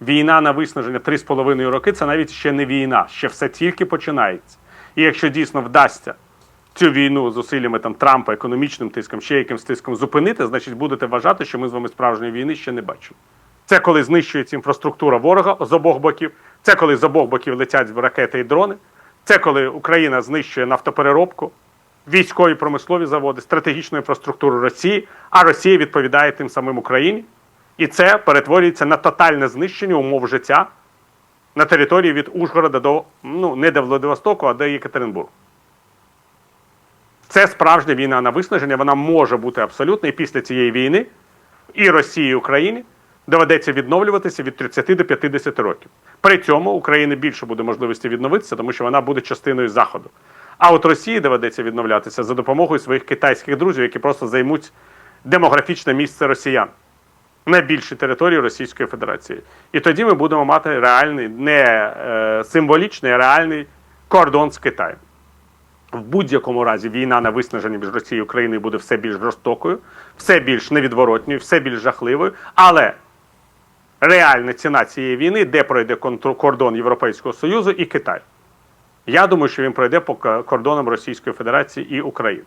війна на виснаження 3,5 роки це навіть ще не війна, ще все тільки починається. І якщо дійсно вдасться цю війну зусиллями там Трампа, економічним тиском, ще якимсь тиском зупинити, значить будете вважати, що ми з вами справжньої війни ще не бачимо. Це коли знищується інфраструктура ворога з обох боків, це коли з обох боків летять ракети і дрони, це коли Україна знищує нафтопереробку, військові промислові заводи, стратегічну інфраструктуру Росії, а Росія відповідає тим самим Україні. І це перетворюється на тотальне знищення умов життя на території від Ужгорода до ну не до Владивостоку, а до Єкатеринбургу. Це справжня війна на виснаження. Вона може бути абсолютно. І після цієї війни і Росії, і Україні доведеться відновлюватися від 30 до 50 років. При цьому Україні більше буде можливості відновитися, тому що вона буде частиною Заходу. А от Росії доведеться відновлятися за допомогою своїх китайських друзів, які просто займуть демографічне місце росіян на більшій території Російської Федерації. І тоді ми будемо мати реальний, не е, символічний, а реальний кордон з Китаєм. В будь-якому разі війна на виснаження між Росією і Україною буде все більш жорстокою, все більш невідворотньою, все більш жахливою. Але реальна ціна цієї війни, де пройде кордон Європейського Союзу і Китаю. Я думаю, що він пройде по кордонам Російської Федерації і України.